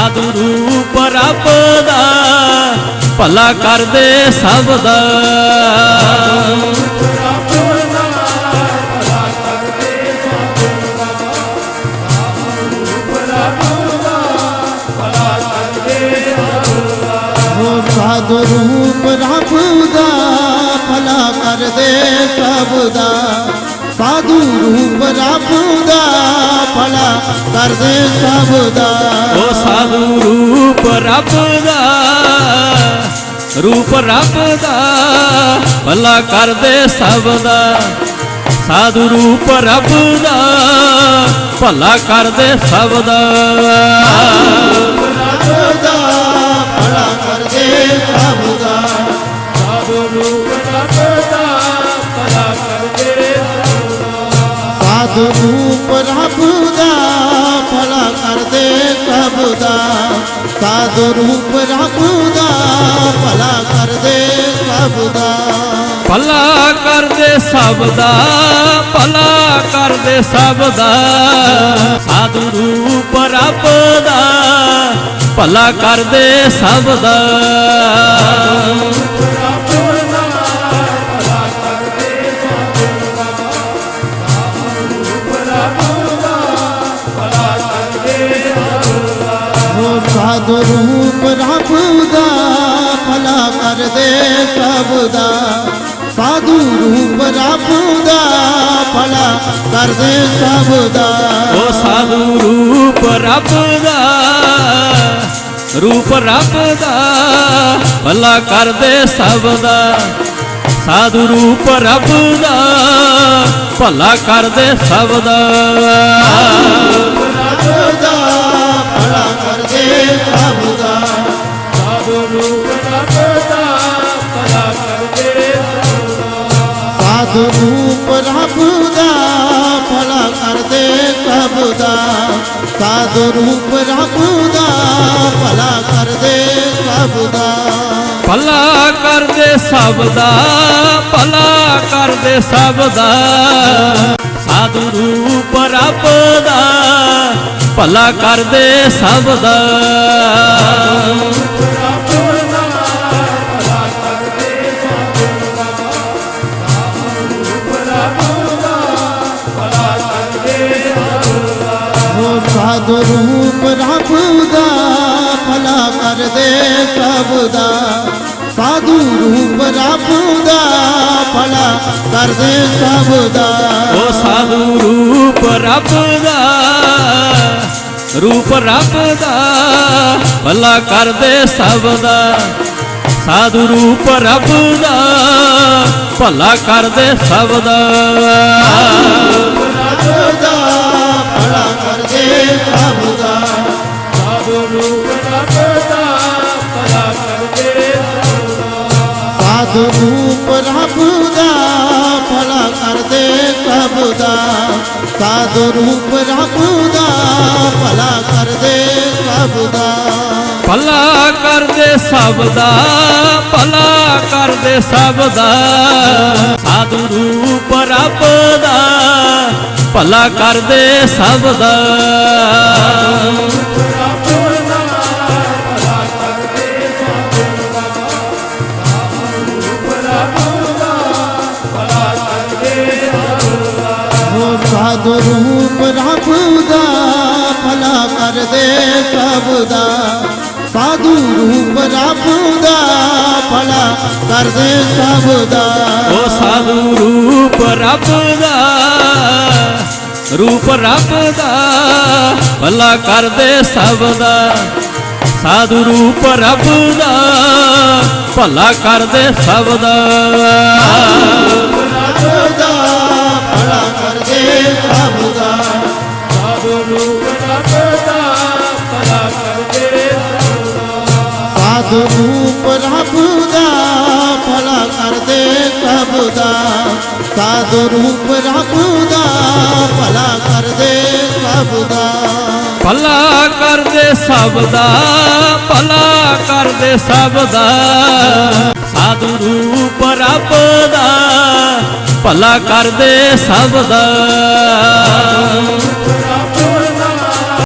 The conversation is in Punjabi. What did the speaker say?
ਸਾਧੂ ਰੂਪ ਰੱਬ ਦਾ, ਭਲਾ ਕਰਦੇ ਸਭ ਦਾ। ਸਾਧੂ ਰੂਪ ਰੱਬ ਦਾ, ਭਲਾ ਕਰਦੇ ਸਭ ਦਾ। ਸਾਧੂ ਰੂਪ ਰੱਬ ਦਾ ਭਲਾ ਕਰਦੇ ਸਭ ਦਾ। ਉਹ ਸਾਧੂ ਰੂਪ ਰੱਬ ਦਾ ਰੂਪ ਰੱਬ ਦਾ ਭਲਾ ਕਰਦੇ ਸਭ ਦਾ। ਸਾਧੂ ਰੂਪ ਰੱਬ ਦਾ ਭਲਾ ਕਰਦੇ ਸਭ ਦਾ। ਰੂਪ ਰੱਬ ਦਾ ਭਲਾ ਕਰਦੇ ਸਭ ਦਾ। ਸਾਧੂ ਰੂਪ ਰੱਬ ਦਾ ਭਲਾ ਕਰਦੇ ਸਭ ਦਾ। ਭਲਾ ਕਰਦੇ ਸਭ ਦਾ, ਭਲਾ ਕਰਦੇ ਸਭ ਦਾ। ਸਾਧੂ ਰੂਪ ਰੱਬ ਦਾ, ਭਲਾ ਕਰਦੇ ਸਭ ਦਾ। ਸਾਧੂ ਰੂਪ ਰੱਬ ਦਾ ਭਲਾ ਕਰਦੇ ਸਭ ਦਾ ਸਾਧੂ ਰੂਪ ਰੱਬ ਦਾ ਭਲਾ ਕਰਦੇ ਸਭ ਦਾ ਉਹ ਸਾਧੂ ਰੂਪ ਰੱਬ ਦਾ ਰੂਪ ਰੱਬ ਦਾ ਭਲਾ ਕਰਦੇ ਸਭ ਦਾ ਸਾਧੂ ਰੂਪ ਰੱਬ ਦਾ ਭਲਾ ਕਰਦੇ ਸਭ ਦਾ ਰੱਬ ਦਾ ਸਾਧ ਰੂਪ ਰੱਬ ਦਾ, ਭਲਾ ਕਰਦੇ ਸਭ ਦਾ। ਭਲਾ ਕਰਦੇ ਸਭ ਦਾ, ਭਲਾ ਕਰਦੇ ਸਭ ਦਾ। ਸਾਧੂ ਰੂਪ ਰੱਬ ਦਾ, ਭਲਾ ਕਰਦੇ ਸਭ ਦਾ। ਹੋ ਰੂਪ ਰੱਬ ਦਾ ਭਲਾ ਕਰਦੇ ਸਭ ਦਾ ਸਾਧੂ ਰੂਪ ਰੱਬ ਦਾ ਭਲਾ ਕਰਦੇ ਸਭ ਦਾ ਉਹ ਸਾਧੂ ਰੂਪ ਰੱਬ ਦਾ ਰੂਪ ਰੱਬ ਦਾ ਭਲਾ ਕਰਦੇ ਸਭ ਦਾ ਸਾਧੂ ਰੂਪ ਰੱਬ ਦਾ ਭਲਾ ਕਰਦੇ ਸਭ ਦਾ ਸਾਧੂ ਰੂਪ ਰੱਬ ਦਾ ਭਲਾ ਕਰਦੇ ਸਭ ਦਾ ਭਲਾ ਕਰਦੇ ਸਭ ਦਾ ਭਲਾ ਕਰਦੇ ਸਭ ਦਾ ਸਾਧੂ ਰੂਪ ਰੱਬ ਦਾ ਭਲਾ ਕਰਦੇ ਸਭ ਦਾ ਹੋ ਸਾਧੂ ਰੂਪ ਰੱਬ ਦਾ, ਭਲਾ ਕਰਦੇ ਸਭ ਦਾ। ਸਾਧੂ ਰੂਪ ਰੱਬ ਦਾ, ਭਲਾ ਕਰਦੇ ਸਭ ਦਾ। ਉਹ ਸਾਧੂ ਰੂਪ ਰੱਬ ਦਾ, ਰੂਪ ਰੱਬ ਦਾ, ਭਲਾ ਕਰਦੇ ਸਭ ਦਾ। ਸਾਧੂ ਰੂਪ ਰੱਬ ਦਾ, ਭਲਾ ਕਰਦੇ ਸਭ ਦਾ। ਸਾਧੂ ਰੂਪ ਰੱਬ ਦਾ ਭਲਾ ਕਰਦੇ ਸਭ ਦਾ। ਸਾਧ ਰੂਪ ਰੱਬ ਦਾ ਭਲਾ ਕਰਦੇ ਸਭ ਦਾ। ਭਲਾ ਕਰਦੇ ਸਭ ਦਾ, ਭਲਾ ਕਰਦੇ ਸਭ ਦਾ। ਸਾਧੂ ਰੂਪ ਰੱਬ ਦਾ, ਭਲਾ ਕਰਦੇ ਸਭ ਦਾ।